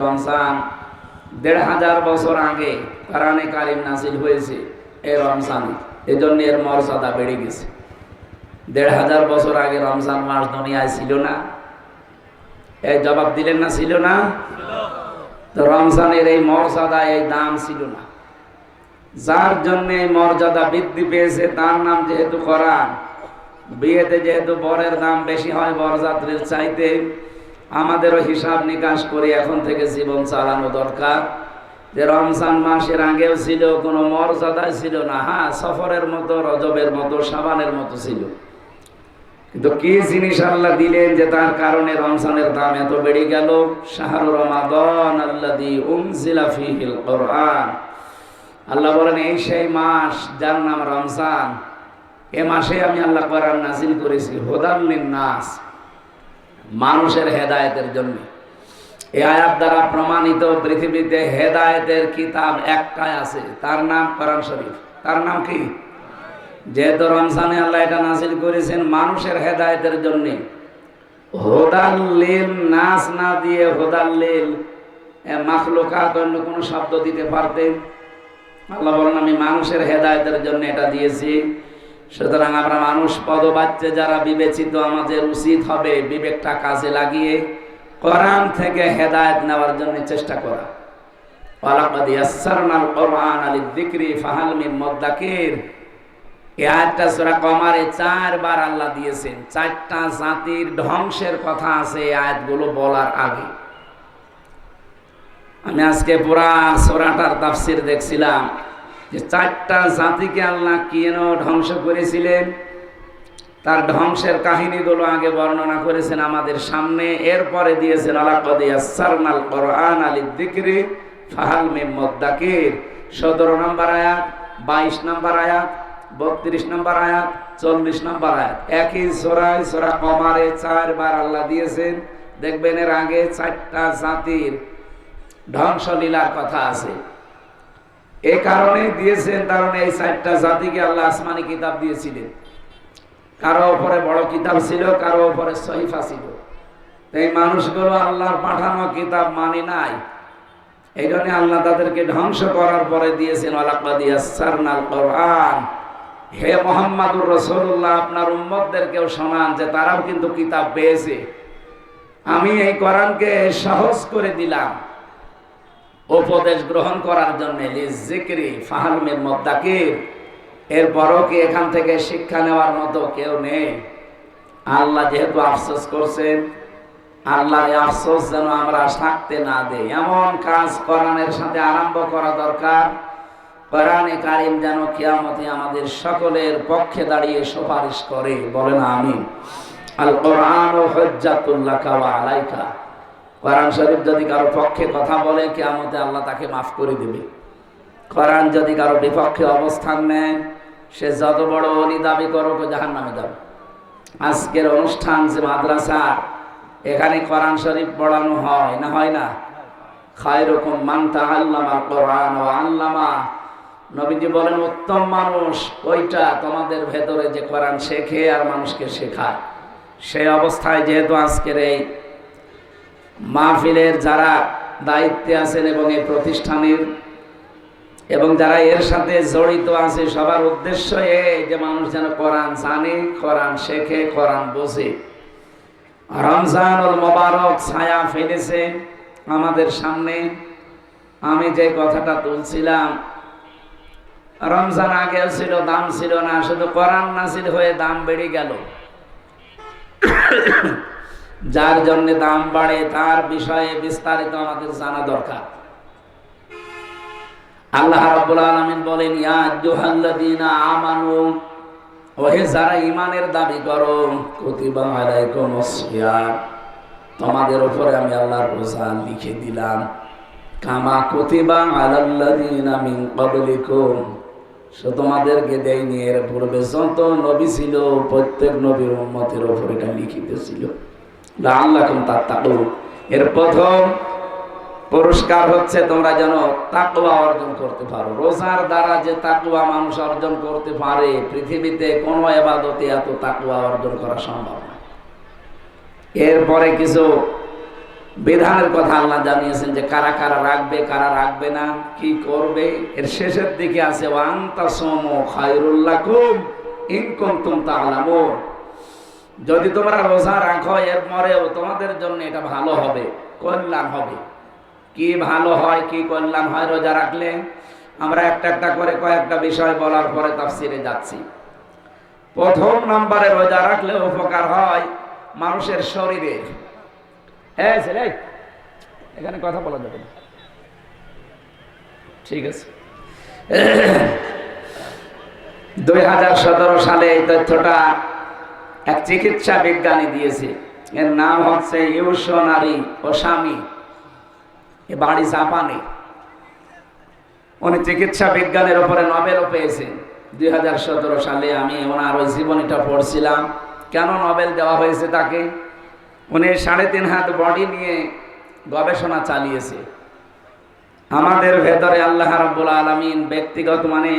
রমজান দেড় হাজার বছর আগে কোরআনে কারিম নাসিল হয়েছে এই রমজানে। এজন্য এর মর্যাদা বেড়ে গেছে। দেড় হাজার বছর আগে রমজান মাস দুনিয়ায় ছিল না। এই জবাব দিলেন না, ছিল না? তো রমজানের এই মর্যাদা, এই দাম ছিল না। যার জন্য এই মর্যাদা বৃদ্ধি পেয়েছে, তার নাম যেহেতু কোরআন। বিয়েতে যেহেতু বরের দাম বেশি হয়, বরযাত্রীর চাইতে আমাদেরও হিসাব নিকাশ করে এখন থেকে জীবন চালানো দরকার। যে রমজান মাসের আগেও ছিল, কোনো মর্যাদায় ছিল না। হ্যাঁ সফরের মতো, রজবের মতো, সাবানের মতো ছিল। কিন্তু কি জিনিস আল্লাহ দিলেন যে তার কারণে রমজানের দাম এত বেড়ে গেল? আল্লাহ বলেন, এই সেই মাস যার নাম রমজান, এ মাসে আমি আল্লাহ কোরআন নাজিল করেছি। হোদাল্লিন নাস মানুষের হেদায়েতের জন্য। এই আয়াত দ্বারা প্রমাণিত পৃথিবীতে হেদায়েতের কিতাব একটাই আছে। তার নাম কোরআন শরীফ। তার নাম কি? যেহেতু রমজানে আল্লাহ এটা নাসিল করেছেন মানুষের হেদায়েতের জন্য। হোদাল্লিল নাস না দিয়ে হোদাল্লিল মাখলুকাত অন্য কোনো শব্দ দিতে পারতেন? আল্লাহ বলেন, আমি মানুষের হেদায়েতের জন্য এটা দিয়েছি। সুতরাং আমরা মানুষ পদবাচ্যে যারা বিবেচিত আমাদের উচিত হবে বিবেকটা কাজে লাগিয়ে কোরআন থেকে হেদায়েত নেওয়ার জন্য চেষ্টা করা। চারবার আল্লাহ দিয়েছেন। চারটা জাতির ধ্বংসের কথা আছে আয়াতগুলো বলার আগে। আমি আজকে পুরা সোরাটার তাফসির দেখছিলাম। যে চারটা জাতিকে আল্লাহ কেন ধ্বংস করেছিলেন? তার ধ্বংসের কাহিনীগুলো আগে বর্ণনা করেছেন আমাদের সামনে। এরপরে দিয়েছেন আলাকাল কোরআন আলী দিকরি ফাহাল মেম্মদাকির সতেরো নম্বর আয়াত, বাইশ নম্বর আয়াত, বত্রিশ নম্বর আয়াত, চল্লিশ নম্বর আয়াত। একই সোরায় সোরা কমারে চারবার আল্লাহ দিয়েছেন। দেখবেন এর আগে চারটা জাতির ধ্বংসলীলার কথা আছে। এ কারণে দিয়েছেন কারণে এই চারটা জাতিকে আল্লাহ আসমানি কিতাব দিয়েছিলেন। কারও ওপরে বড় কিতাব ছিল, কারও ওপরে সহিফা ছিল। এই মানুষগুলো আল্লাহর পাঠানো কিতাব মানে নাই। এই জন্য আল্লাহ তাদেরকে ধ্বংস করার পরে দিয়েছেন আলাকাদিয়াসারনাল কোরআন হে মোহাম্মদুর রসুল্লাহ আপনার উম্মতদেরকেও শোনান যে তারাও কিন্তু কিতাব পেয়েছে। আমি এই কোরআনকে সহজ করে দিলাম। উপদেশ গ্রহণ করার জন্য জিক্রি ফাহালমের মদ্দাকির এরপরও কি এখান থেকে শিক্ষা নেওয়ার মতো কেউ নেই? আল্লাহ যেহেতু আফসোস করছেন, আল্লাহ আফসোস যেন আমরা থাকতে না দেই। এমন কাজ কোরআনের সাথে আরম্ভ করা দরকার। কোরআনে কারিম যেন কিয়ামতে আমাদের সকলের পক্ষে দাঁড়িয়ে সুপারিশ করে। বলেন আমি আল কোরআন ও হজ্জাতুল্লাহ আলাইকা। কোরআন শরীফ যদি কারও পক্ষে কথা বলে, কেয়ামতে আল্লাহ তাকে মাফ করে দেবে। কোরআন যদি কারও বিপক্ষে অবস্থান নেয়, সে যত বড় অলি দাবি করুক জাহান নামে যাবে। আজকের অনুষ্ঠান যে মাদ্রাসা, এখানে কোরআন শরীফ পড়ানো হয় না হয় না? খায়রকম মানতা আল্লামা কোরআন ও আল্লামা। নবীজি বলেন, উত্তম মানুষ, ওইটা তোমাদের ভেতরে যে কোরআন শেখে আর মানুষকে শেখায়। সেই অবস্থায় যেহেতু আজকের এই মাহফিলের যারা দায়িত্বে আছেন এবং এই প্রতিষ্ঠানের এবং যারা এর সাথে জড়িত আছে, সবার উদ্দেশ্য এই যে মানুষ যেন কোরআন জানে, কোরআন শেখে, কোরআন বোঝে। রমজানুল মোবারক ছায়া ফেলেছে আমাদের সামনে। আমি যে কথাটা তুলছিলাম, রমজান আগেও ছিল, দাম ছিল না, শুধু কোরআন নাসিল হয়ে দাম বেড়ে গেল। যার জন্য দাম বাড়ে, তার বিষয়ে বিস্তারিত আমাদের জানা দরকার। আল্লাহ রাব্বুল আলামিন বলেন, ইয়া আইয়ুহাল্লাযীনা আমানু, ওহে যারা ঈমানের দাবি করো, কুতিবা আলাইকুমুস সিয়াম, তোমাদের উপরে আমি আল্লাহর রোজা লিখে দিলাম। কামা কুতিবা আলাল্লাযীনা মিন ক্বাবলিকুম, সে তোমাদেরকে দেয়নি, এর পূর্বে যত নবী ছিল, প্রত্যেক নবীর উম্মতের উপর এটা লিখিত ছিল। লাল্লাকুম তাত্তাকু এর প্রথম পুরস্কার হচ্ছে তোমরা যেন অর্জন করতে পারো। রোজার দ্বারা যে মানুষ অর্জন করতে পারে, পৃথিবীতে কোনো এবাদতে এত অর্জন করা সম্ভব না। এরপরে কিছু বিধানের কথা আল্লাহ জানিয়েছেন যে, কারা কারা রাখবে কারা রাখবে না, কি করবে? এর শেষের দিকে আছে ওয়ান্তা সোম খায়রুল্লাকুম ইনকুম তুম তাআলামুন। যদি তোমরা রোজা রাখো এর পরেও তোমাদের জন্য এটা ভালো হবে, কল্যাণ হবে। কি ভালো হয়, কি কল্যাণ হয় রোজা রাখলে? আমরা একটা একটা করে কয়েকটা বিষয় বলার পরে তাফসিরে যাচ্ছি। প্রথম নম্বরে রোজা রাখলে উপকার হয় মানুষের শরীরে। হ্যাঁ ছেলে, এখানে কথা বলা যাবে না। ঠিক আছে। দুই হাজার সতেরো সালে এই তথ্যটা এক চিকিৎসা বিজ্ঞানী দিয়েছে। এর নাম হচ্ছে ইউশনারি ওসামি এ বাড়ি জাপানে। উনি চিকিৎসা বিজ্ঞানের উপরে নোবেলও পেয়েছেন। দুই হাজার সতেরো সালে আমি ওনার ওই জীবনীটা পড়ছিলাম। কেন নোবেল দেওয়া হয়েছে তাকে? উনি সাড়ে তিন হাত বডি নিয়ে গবেষণা চালিয়েছে। আমাদের ভেতরে আল্লাহ রাব্বুল আলামিন ব্যক্তিগত মানে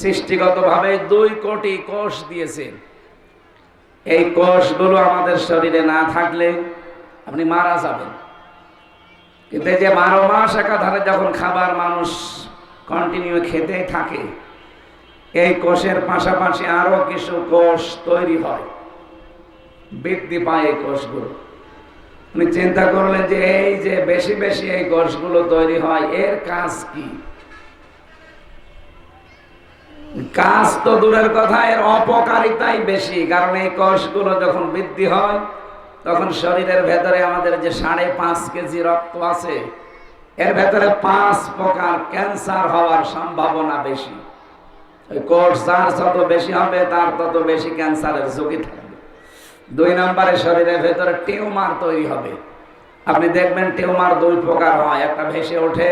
সৃষ্টিগতভাবে দুই কোটি কোষ দিয়েছেন। এই কোষগুলো আমাদের শরীরে না থাকলে আপনি মারা যাবেন। কিন্তু এই যে বারো মাস একাধারে যখন খাবার মানুষ কন্টিনিউ খেতে থাকে, এই কোষের পাশাপাশি আরও কিছু কোষ তৈরি হয়। বৃদ্ধি পায় এই কোষগুলো। উনি চিন্তা করলেন যে এই যে বেশি বেশি এই কোষগুলো তৈরি হয়, এর কাজ কি? কাজ তো দূরের কথা, এর অপকারিতাই বেশি। কারণ এই কোষগুলো যখন বৃদ্ধি হয়, তখন শরীরের ভেতরে আমাদের যে সাড়ে পাঁচ কেজি রক্ত আছে, এর ভেতরে পাঁচ প্রকার ক্যান্সার হওয়ার সম্ভাবনা বেশি। কোষ যার যত বেশি হবে, তার তত বেশি ক্যান্সারের ঝুঁকি থাকবে। দুই নম্বরে শরীরের ভেতরে টিউমার তৈরি হবে। আপনি দেখবেন টিউমার দুই প্রকার হয়, একটা ভেসে ওঠে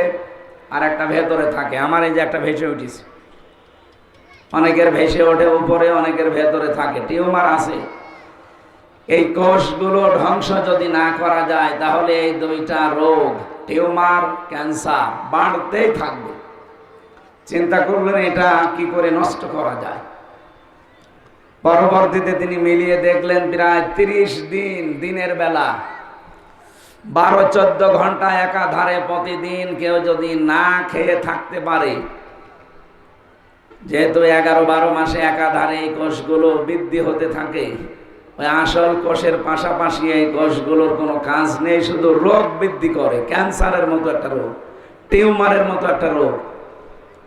আর একটা ভেতরে থাকে। আমার এই যে একটা ভেসে উঠেছে। অনেকের ভেসে ওঠে উপরে, অনেকের ভেতরে থাকে। টিউমার আছে। এই কোষগুলো ধ্বংস যদি না করা যায়, তাহলে এই দুইটা রোগ, টিউমার, ক্যান্সার, বাড়তেই থাকবে। চিন্তা করবেন এটা কি করে নষ্ট করা যায়। পরবর্তীতে তিনি মিলিয়ে দেখলেন, প্রায় তিরিশ দিন, দিনের বেলা। বারো, চোদ্দ ঘণ্টা একাধারে প্রতিদিন কেউ যদি না খেয়ে থাকতে পারে যেহেতু এগারো বারো মাসে একাধারে এই কোষগুলো বৃদ্ধি হতে থাকে, ওই আসল কোষের পাশাপাশি এই কোষগুলোর কোনো কাজ নেই, শুধু রোগ বৃদ্ধি করে, ক্যান্সারের মতো একটা রোগ, টিউমারের মতো একটা রোগ।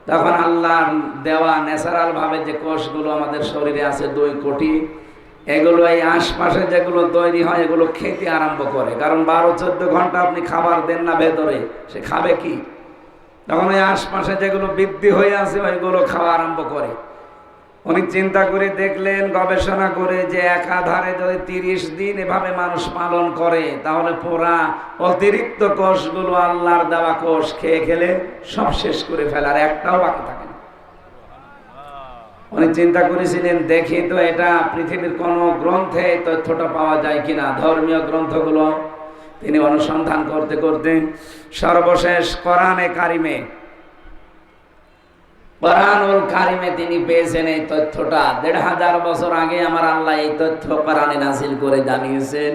তখন আল্লাহর দেওয়া ন্যাচারাল ভাবে যে কোষগুলো আমাদের শরীরে আছে দুই কোটি, এগুলো এই আশপাশে যেগুলো তৈরি হয়, এগুলো খেতে আরম্ভ করে। কারণ বারো চোদ্দ ঘণ্টা আপনি খাবার দেন না ভেতরে, সে খাবে কি? তখন ওই আশপাশে যেগুলো বৃদ্ধি হয়ে আছে, ওইগুলো খাওয়া আরম্ভ করে। উনি চিন্তা করে দেখলেন, গবেষণা করে যে একাধারে যদি তিরিশ দিন এভাবে মানুষ পালন করে, তাহলে পুরা অতিরিক্ত কোষগুলো আল্লাহর দেওয়া কোষ খেয়ে খেলে সব শেষ করে ফেলার একটাও বাকি থাকে না। উনি চিন্তা করেছিলেন, দেখি তো এটা পৃথিবীর কোন গ্রন্থে তথ্যটা পাওয়া যায় কিনা, ধর্মীয় গ্রন্থগুলো। তিনি অনুসন্ধান করতে করতে সর্বশেষ কোরআনে কারিমে, কোরআনুল কারিমে তিনি পেয়েছেন এই তথ্যটা। দেড় হাজার বছর আগে আমার আল্লাহ এই তথ্য কোরআনে নাসিল করে জানিয়েছেন।